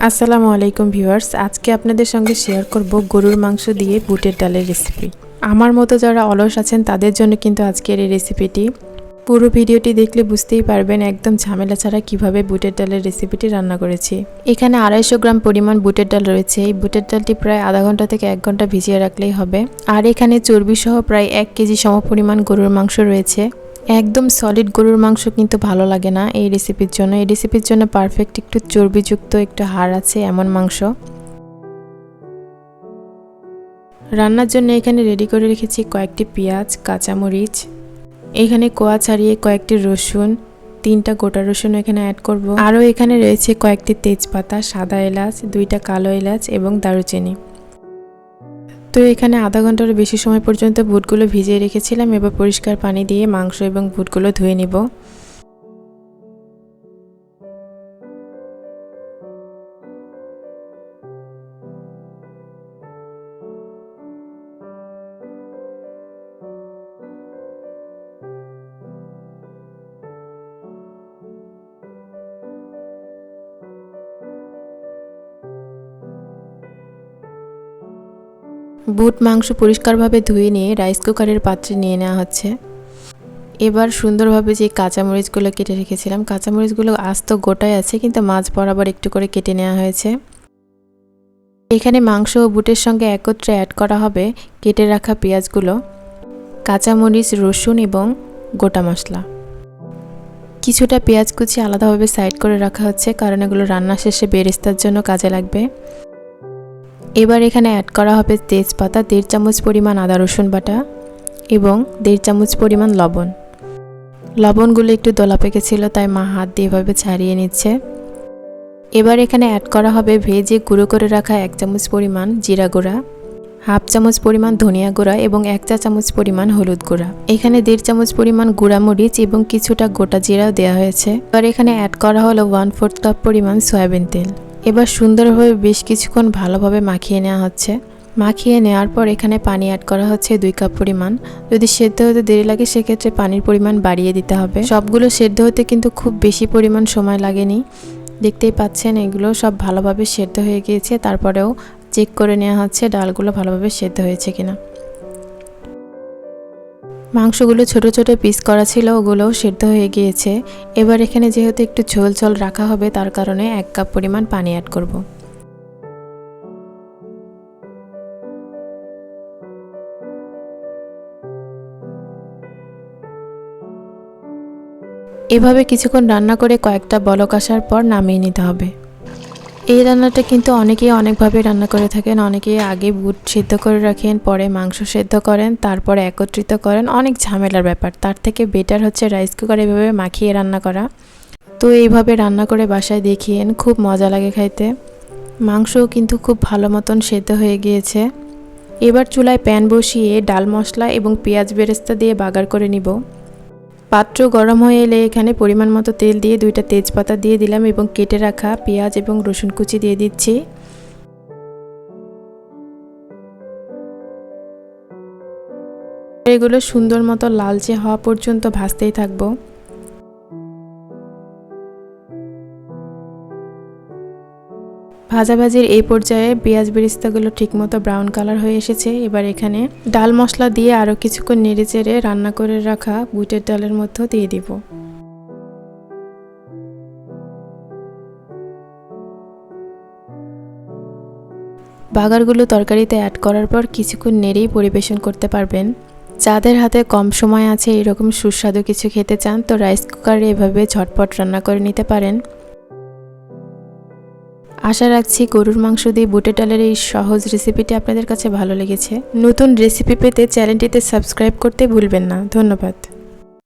আসসালামু আলাইকুম ভিউয়ার্স, আজকে আপনাদের সঙ্গে শেয়ার করব গরুর মাংস দিয়ে বুটের ডালের রেসিপি আমার মতো যারা অলস আছেন, তাদের জন্য কিন্তু আজকের এই রেসিপিটি পুরো ভিডিওটি দেখলে বুঝতেই পারবেন একদম ঝামেলা ছাড়া কীভাবে বুটের ডালের রেসিপিটি রান্না করেছি। এখানে আড়াইশো গ্রাম পরিমাণ বুটের ডাল রয়েছে। এই বুটের ডালটি প্রায় আধা ঘণ্টা থেকে এক ঘণ্টা ভিজিয়ে রাখলেই হবে। আর এখানে চর্বি সহ প্রায় এক কেজি সম পরিমাণ গরুর মাংস রয়েছে। একদম সলিড গরুর মাংস কিন্তু ভালো লাগে না এই রেসিপির জন্য। এই রেসিপির জন্য পারফেক্ট একটু চর্বিযুক্ত একটু হাড় আছে, এমন মাংস। রান্নার জন্য এখানে রেডি করে রেখেছি কয়েকটি পেঁয়াজ, কাঁচামরিচ। এখানে কোয়া ছাড়িয়ে কয়েকটি রসুন, তিনটা গোটা রসুন এখানে অ্যাড করব। আরও এখানে রয়েছে কয়েকটি তেজপাতা, সাদা এলাচ, দুইটা কালো এলাচ এবং দারুচিনি। তো এখানে আধা ঘণ্টার বেশি সময় পর্যন্ত বুটগুলো ভিজিয়ে রেখেছিলাম। এবার পরিষ্কার পানি দিয়ে মাংস এবং বুটগুলো ধুয়ে নিব। বুট মাংস পরিষ্কারভাবে ধুয়ে নিয়ে রাইস কুকারের পাত্রে নিয়ে নেওয়া হচ্ছে। এবার সুন্দরভাবে যে কাঁচামরিচগুলো কেটে রেখেছিলাম, কাঁচামরিচগুলো আস্ত গোটাই আছে, কিন্তু মাছ বরাবর একটু করে কেটে নেওয়া হয়েছে। এখানে মাংস ও বুটের সঙ্গে একত্রে অ্যাড করা হবে কেটে রাখা পেঁয়াজগুলো, কাঁচামরিচ, রসুন এবং গোটা মশলা। কিছুটা পেঁয়াজ কুচি আলাদাভাবে সাইড করে রাখা হচ্ছে, কারণ এগুলো রান্না শেষে বেরেস্তার জন্য কাজে লাগবে। এবার এখানে অ্যাড করা হবে তেজপাতা, দেড় চামচ পরিমাণ আদা রসুন বাটা এবং দেড় চামচ পরিমাণ লবণ। লবণগুলো একটু দলা পেকেছিল তাই মা হাত দিয়ে এভাবে ছাড়িয়ে নিচ্ছে। এবার এখানে অ্যাড করা হবে ভেজে গুঁড়ো করে রাখা এক চামচ পরিমাণ জিরা গুঁড়া, হাফ চামচ পরিমাণ ধনিয়া গুঁড়া এবং এক চা চামচ পরিমাণ হলুদ গুঁড়া। এখানে দেড় চামচ পরিমাণ গুঁড়া মরিচ এবং কিছুটা গোটা জিরাও দেওয়া হয়েছে। এবার এখানে অ্যাড করা হলো ওয়ান ফোর্থ কাপ পরিমাণ সয়াবিন তেল। এবার সুন্দরভাবে বেশ কিছুক্ষণ ভালোভাবে মাখিয়ে নেওয়া হচ্ছে। মাখিয়ে নেওয়ার পর এখানে পানি অ্যাড করা হচ্ছে দুই কাপ পরিমাণ। যদি সেদ্ধ হতে দেরি লাগে, সেক্ষেত্রে পানির পরিমাণ বাড়িয়ে দিতে হবে। সবগুলো সেদ্ধ হতে কিন্তু খুব বেশি পরিমাণ সময় লাগেনি। দেখতেই পাচ্ছেন, এগুলো সব ভালোভাবে সেদ্ধ হয়ে গিয়েছে। তারপরেও চেক করে নেওয়া হচ্ছে ডালগুলো ভালোভাবে সেদ্ধ হয়েছে কিনা। মাংসগুলো ছোট ছোট পিস করা ছিল, ওগুলোও সেদ্ধ হয়ে গিয়েছে। এবার এখানে যেহেতু একটু ঝোল ঝোল রাখা হবে, তার কারণে এক কাপ পরিমাণ পানি অ্যাড করব। এভাবে কিছুক্ষণ রান্না করে কয়েকটা বলক আসার পর নামিয়ে নিতে হবে। এই রান্নাটা কিন্তু অনেকেই অনেকভাবে রান্না করে থাকেন, অনেকেই আগে বুট সিদ্ধ করে রাখেন, পরে মাংস সেদ্ধ করেন, তারপরে একত্রিত করেন। অনেক ঝামেলার ব্যাপার। তার থেকে বেটার হচ্ছে রাইস কুকার এভাবে মাখিয়ে রান্না করা। তো এইভাবে রান্না করে বাসায় দেখিয়েন, খুব মজা লাগে খাইতে। মাংসও কিন্তু খুব ভালো মতন সেদ্ধ হয়ে গিয়েছে। এবার চুলায় প্যান বসিয়ে ডাল মশলা এবং পেঁয়াজ বেরেস্তা দিয়ে বাগার করে নিব। পাত্র গরম হয়ে এলে এখানে পরিমাণ মতো তেল দিয়ে দুইটা তেজপাতা দিয়ে দিলাম এবং কেটে রাখা পেঁয়াজ এবং রসুন কুচি দিয়ে দিচ্ছি। এগুলো সুন্দর মতো লালচে হওয়া পর্যন্ত ভাজতেই থাকব। ভাজাভাজির এই পর্যায়ে পেঁয়াজ বেরিস্তাগুলো ঠিকমতো ব্রাউন কালার হয়ে এসেছে। এবার এখানে ডাল মশলা দিয়ে আরও কিছুক্ষণ নেড়ে চেড়ে রান্না করে রাখা বুটের ডালের মধ্যে দিয়ে দিব। বাগারগুলো তরকারিতে অ্যাড করার পর কিছুক্ষণ নেড়েই পরিবেশন করতে পারবেন। যাদের হাতে কম সময় আছে এরকম সুস্বাদু কিছু খেতে চান তো রাইস কুকারে এভাবে ঝটপট রান্না করে নিতে পারেন। আশা রাখছি গরুর মাংস দিয়ে বুটে ডালের এই সহজ রেসিপিটি আপনাদের কাছে ভালো লেগেছে। নতুন রেসিপি পেতে চ্যানেলটিতে সাবস্ক্রাইব করতে ভুলবেন না। ধন্যবাদ।